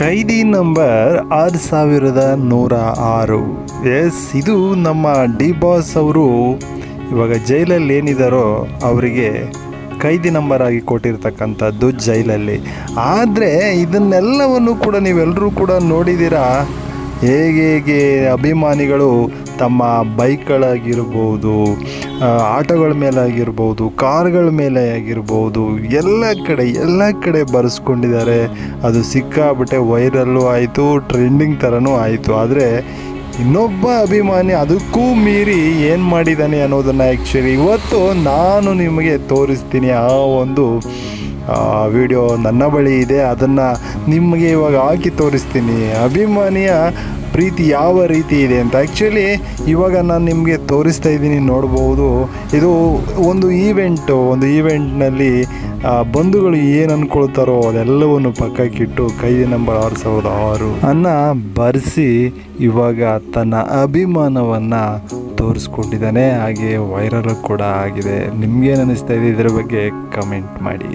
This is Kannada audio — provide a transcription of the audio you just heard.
ಖೈದಿ ನಂಬರ್ ಆರು ಸಾವಿರದ ನೂರ ಆರು. ಎಸ್, ಇದು ನಮ್ಮ ಡಿ ಬಾಸ್ ಅವರು ಇವಾಗ ಜೈಲಲ್ಲಿ ಏನಿದಾರೋ ಅವರಿಗೆ ಕೈದಿ ನಂಬರ್ ಆಗಿ ಕೊಟ್ಟಿರ್ತಕ್ಕಂಥದ್ದು ಜೈಲಲ್ಲಿ. ಆದರೆ ಇದನ್ನೆಲ್ಲವನ್ನು ಕೂಡ ನೀವೆಲ್ಲರೂ ಕೂಡ ನೋಡಿದ್ದೀರಾ? ಹೇಗೆ ಹೇಗೆ ಅಭಿಮಾನಿಗಳು ತಮ್ಮ ಬೈಕ್ಗಳಾಗಿರ್ಬೋದು ಆಟೋಗಳ ಮೇಲೆ ಆಗಿರ್ಬೋದು ಕಾರ್ಗಳ ಮೇಲೆ ಆಗಿರ್ಬೋದು ಎಲ್ಲ ಕಡೆ ಎಲ್ಲ ಕಡೆ ಬರೆಸ್ಕೊಂಡಿದ್ದಾರೆ. ಅದು ಸಿಕ್ಕಾಬಿಟ್ಟೆ ವೈರಲ್ಲೂ ಆಯಿತು, ಟ್ರೆಂಡಿಂಗ್ ಥರನೂ ಆಯಿತು. ಆದರೆ ಇನ್ನೊಬ್ಬ ಅಭಿಮಾನಿ ಅದಕ್ಕೂ ಮೀರಿ ಏನು ಮಾಡಿದ್ದಾನೆ ಅನ್ನೋದನ್ನು ಆ್ಯಕ್ಚುಲಿ ಇವತ್ತು ನಾನು ನಿಮಗೆ ತೋರಿಸ್ತೀನಿ. ಆ ಒಂದು ವಿಡಿಯೋ ನನ್ನ ಬಳಿ ಇದೆ, ಅದನ್ನು ನಿಮಗೆ ಇವಾಗ ಹಾಕಿ ತೋರಿಸ್ತೀನಿ. ಅಭಿಮಾನಿಯ ಪ್ರೀತಿ ಯಾವ ರೀತಿ ಇದೆ ಅಂತ. ಆ್ಯಕ್ಚುಲಿ ಇವಾಗ ನಾನು ನಿಮಗೆ ತೋರಿಸ್ತಾ ಇದ್ದೀನಿ, ನೋಡ್ಬೋದು. ಇದು ಒಂದು ಈವೆಂಟು ಒಂದು ಈವೆಂಟ್ನಲ್ಲಿ ಬಂಧುಗಳು ಏನು ಅಂದ್ಕೊಳ್ತಾರೋ ಅದೆಲ್ಲವನ್ನು ಪಕ್ಕಕ್ಕಿಟ್ಟು ಕೈದಿ ನಂಬರ್ ಆರು ಸಾವಿರದ ಆರು ಅನ್ನ ಬರೆಸಿ ಇವಾಗ ತನ್ನ ಅಭಿಮಾನವನ್ನು ತೋರಿಸ್ಕೊಟ್ಟಿದ್ದಾನೆ ಹಾಗೆ ವೈರಲ್ ಕೂಡ ಆಗಿದೆ. ನಿಮಗೇನು ಅನ್ನಿಸ್ತಾ ಇದೆ ಇದರ ಬಗ್ಗೆ ಕಮೆಂಟ್ ಮಾಡಿ.